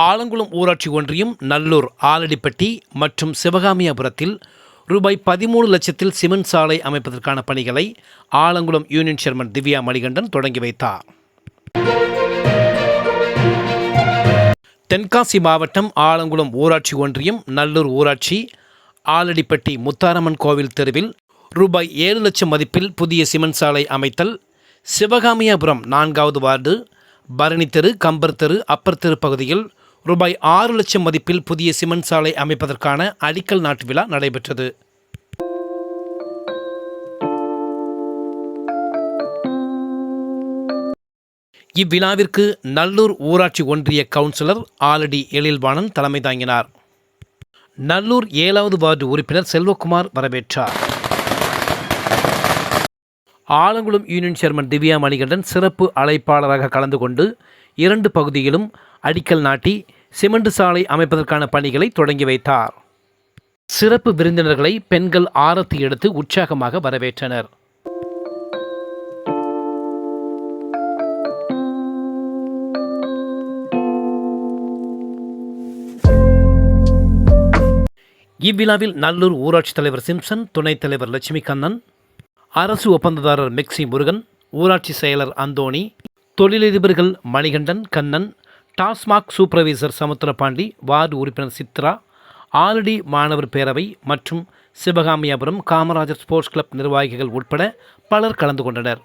ஆலங்குளம் ஊராட்சி ஒன்றியம் நல்லூர் ஆலடிப்பட்டி மற்றும் சிவகாமியாபுரத்தில் ரூபாய் பதிமூணு லட்சத்தில் சிமெண்ட் சாலை அமைப்பதற்கான பணிகளை ஆலங்குளம் யூனியன் சேர்மன் திவ்யா மணிகண்டன் தொடங்கி வைத்தார். தென்காசி மாவட்டம் ஆலங்குளம் ஊராட்சி ஒன்றியம் நல்லூர் ஊராட்சி ஆலடிப்பட்டி முத்தாரம்மன் கோவில் தெருவில் ரூபாய் ஏழு லட்சம் மதிப்பில் புதிய சிமெண்ட் சாலை அமைத்தல் சிவகாமியாபுரம் நான்காவது வார்டு பரணி தெரு கம்பர் தெரு அப்பர் தெரு பகுதியில் ரூபாய் ஆறு லட்சம் மதிப்பில் புதிய சிமெண்ட் சாலை அமைப்பதற்கான அடிக்கல் நாட்டு விழா நடைபெற்றது. இவ்விழாவிற்கு நல்லூர் ஊராட்சி ஒன்றிய கவுன்சிலர் ஆலடி எழில்வாணன் தலைமை தாங்கினார். நல்லூர் ஏழாவது வார்டு உறுப்பினர் செல்வகுமார் வரவேற்றார். ஆலங்குளம் யூனியன் சேர்மன் திவ்யா மணிகண்டன் சிறப்பு அழைப்பாளராக கலந்து கொண்டு இரண்டு பகுதியிலும் அடிக்கல் நாட்டி சிமெண்ட் சாலை அமைப்பதற்கான பணிகளை தொடங்கி வைத்தார். சிறப்பு விருந்தினர்களை பெண்கள் ஆரத்தி எடுத்து உற்சாகமாக வரவேற்றனர். இவ்விழாவில் நல்லூர் ஊராட்சித் தலைவர் சிம்சன் துணைத் தலைவர் லட்சுமி கண்ணன் அரசு ஒப்பந்ததாரர் மெக்சி முருகன் ஊராட்சி செயலர் அந்தோணி தொழிலதிபர்கள் மணிகண்டன் கண்ணன் டாஸ்மாக் சூப்பர்வைசர் சமுத்திரபாண்டி வார்டு உறுப்பினர் சித்ரா ஆலடி மாணவர் பேரவை மற்றும் சிவகாமியாபுரம் காமராஜர் ஸ்போர்ட்ஸ் கிளப் நிர்வாகிகள் உட்பட பலர் கலந்து கொண்டனர்.